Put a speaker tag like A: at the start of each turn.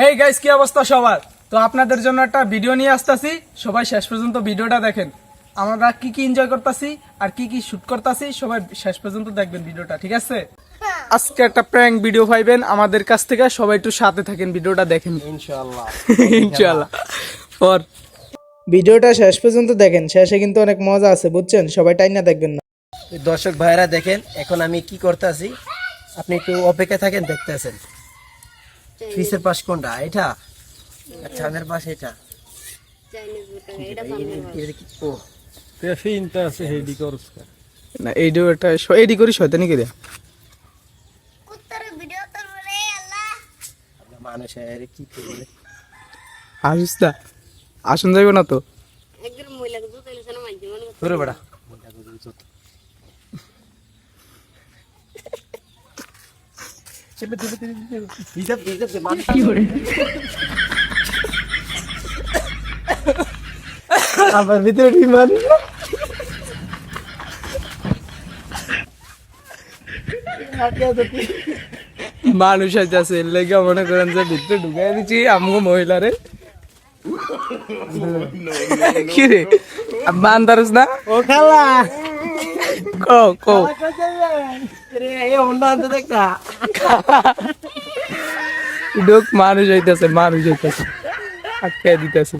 A: Hey guys কি অবস্থা সবার? তো আপনাদের জন্য একটা ভিডিও নিয়ে আসতেছি। সবাই শেষ পর্যন্ত ভিডিওটা দেখেন। আমরা কি কি এনজয় করতেছি আর কি কি শুট করতেছি সবাই শেষ পর্যন্ত দেখবেন ভিডিওটা ঠিক আছে? আজকে একটা প্র্যাঙ্ক ভিডিও পাইবেন। আমাদের কাছ থেকে সবাই একটু সাথে থাকেন ভিডিওটা দেখেন।
B: ইনশাআল্লাহ।
A: ইনশাআল্লাহ। পর। ভিডিওটা শেষ পর্যন্ত দেখেন। শেষে কিন্তু অনেক মজা আছে বুঝছেন? সবাই টাইনা দেখবেন না।
B: দর্শক ভাইরা দেখেন এখন আমি কি করতেছি? আপনি একটু অপেক্ষা থাকেন দেখতেছেন। ফিসের পাশ কোনটা? এটা? আর ছাদের পাশ এটা? এটা কি- ও।
A: না এইডিও একটা এডি করি শয়তানি করে
B: মানুষ কি করবে
A: আসিস না আসুন যাইব না তো?
B: ধরে বেড়া হিসাব হিসাব দে, মানুষ
A: আবার ভিতরে বিমান মানুষ আছে। লেগে মনে করেন যে ভিতরে ঢুকাই দিচ্ছি আমগো মহিলারে। কি রে? বান্দারস না?
B: ও খালা।
A: কো কো
B: রে অন্য আনতে দেখা
A: ঢুক মানুষ হইতেছে মানুষ হইতেছে। আটকে দিতেছে।